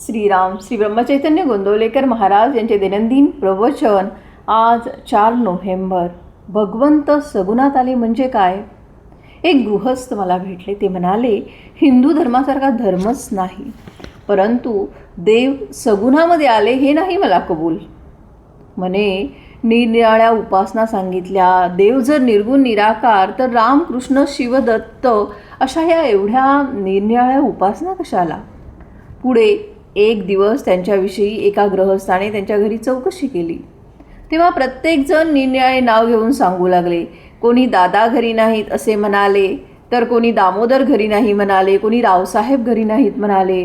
श्रीराम श्री ब्रह्मचैतन्य गोंदवलेकर महाराज यांचे दैनंदिन प्रवचन आज चार नोव्हेंबर. भगवंत सगुणात आले म्हणजे काय? एक गृहस्थ मला भेटले. ते म्हणाले हिंदू धर्मासारखा धर्मच नाही. परंतु देव सगुणामध्ये आले हे नाही मला कबूल. म्हणे निरनिराळ्या उपासना सांगितल्या. देव जर निर्गुण निराकार तर रामकृष्ण शिवदत्त अशा या एवढ्या निरनिराळ्या उपासना कशाला? पुढे एक दिवस त्यांच्याविषयी एका ग्रहस्थाने त्यांच्या घरी चौकशी केली. तेव्हा प्रत्येकजण निरनिराळे नाव घेऊन सांगू लागले. कोणी दादा घरी नाहीत असे म्हणाले तर कोणी दामोदर घरी नाही म्हणाले कोणी रावसाहेब घरी नाहीत म्हणाले.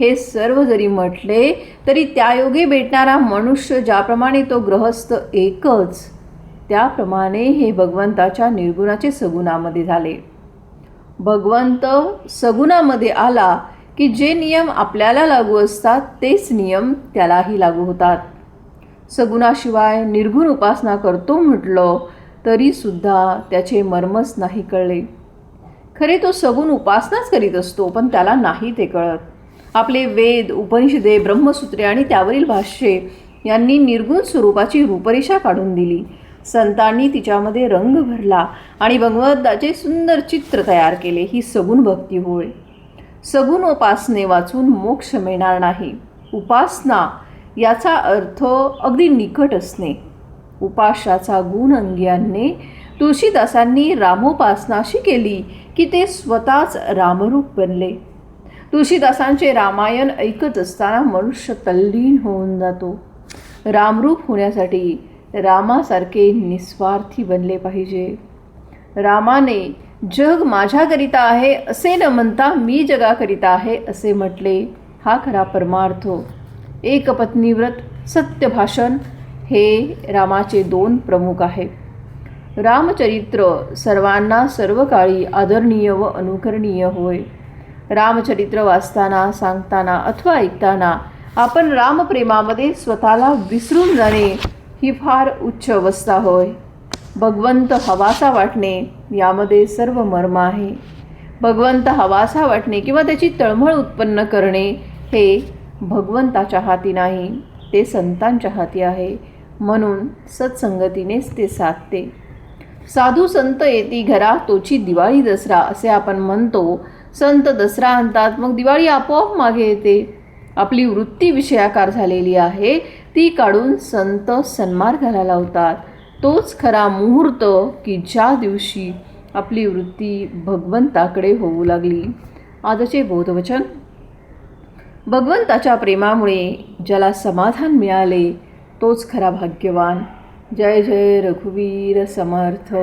हे सर्व जरी म्हटले तरी त्यायोगे भेटणारा मनुष्य ज्याप्रमाणे तो ग्रहस्थ एकच त्याप्रमाणे हे भगवंताच्या निर्गुणाचे सगुणामध्ये झाले. भगवंत सगुणामध्ये आला की जे नियम आपल्याला लागू असतात तेच नियम त्यालाही लागू होतात. सगुणाशिवाय निर्गुण उपासना करतो म्हटलं तरीसुद्धा त्याचे मर्मच नाही कळले. खरे तो सगुण उपासनाच करीत असतो पण त्याला नाही ते कळत. आपले वेद उपनिषदे ब्रह्मसूत्रे आणि त्यावरील भाष्ये यांनी निर्गुण स्वरूपाची रूपरेषा काढून दिली. संतांनी तिच्यामध्ये रंग भरला आणि भगवंताचे सुंदर चित्र तयार केले. ही सगुण भक्ती होय. सगुण उपासने वाचून मोक्ष मिळणार नाही. उपासना याचा अर्थ अगदी निकट असणे. उपाशाचा गुण अंगी आणणे तुळशीदासांनी रामोपासना अशी केली की ते स्वतःच रामरूप बनले. तुळशीदासांचे रामायण ऐकत असताना मनुष्य तल्लीन होऊन जातो. रामरूप होण्यासाठी रामासारखे निस्वार्थी बनले पाहिजे. रामाने जग माझ्याकरिता आहे असे न म्हणता मी जगाकरिता आहे असे म्हटले. हा खरा परमार्थ. एकपत्नीव्रत सत्यभाषण हे रामाचे दोन प्रमुख आहे. रामचरित्र सर्वांना सर्व काळी आदरणीय व अनुकरणीय होय. रामचरित्र वाचताना सांगताना अथवा ऐकताना आपण रामप्रेमामध्ये स्वतःला विसरून जाणे ही फार उच्च अवस्था होय. भगवंत हवासा वाटणे यामध्ये सर्व मर्म आहे. भगवंत हवासा वाटणे किंवा त्याची तळमळ उत्पन्न करणे हे भगवंताच्या हाती नाही ते संतांच्या हाती आहे. म्हणून सत्संगतीनेच ते साधते. साधू संत येती घरा तोची दिवाळी दसरा असे आपण म्हणतो. संत दसरा आणतात मग दिवाळी आपोआप मागे येते. आपली वृत्ती विषयाकार झालेली आहे ती काढून संत सन्मार्गाला लावतात. तोच खरा मुहूर्त की ज्या दिवशी आपली वृत्ती भगवंताकडे होऊ लागली. आजचे बोधवचन. भगवंताच्या प्रेमामुळे ज्याला समाधान मिळाले तोच खरा भाग्यवान. जय जय रघुवीर समर्थ.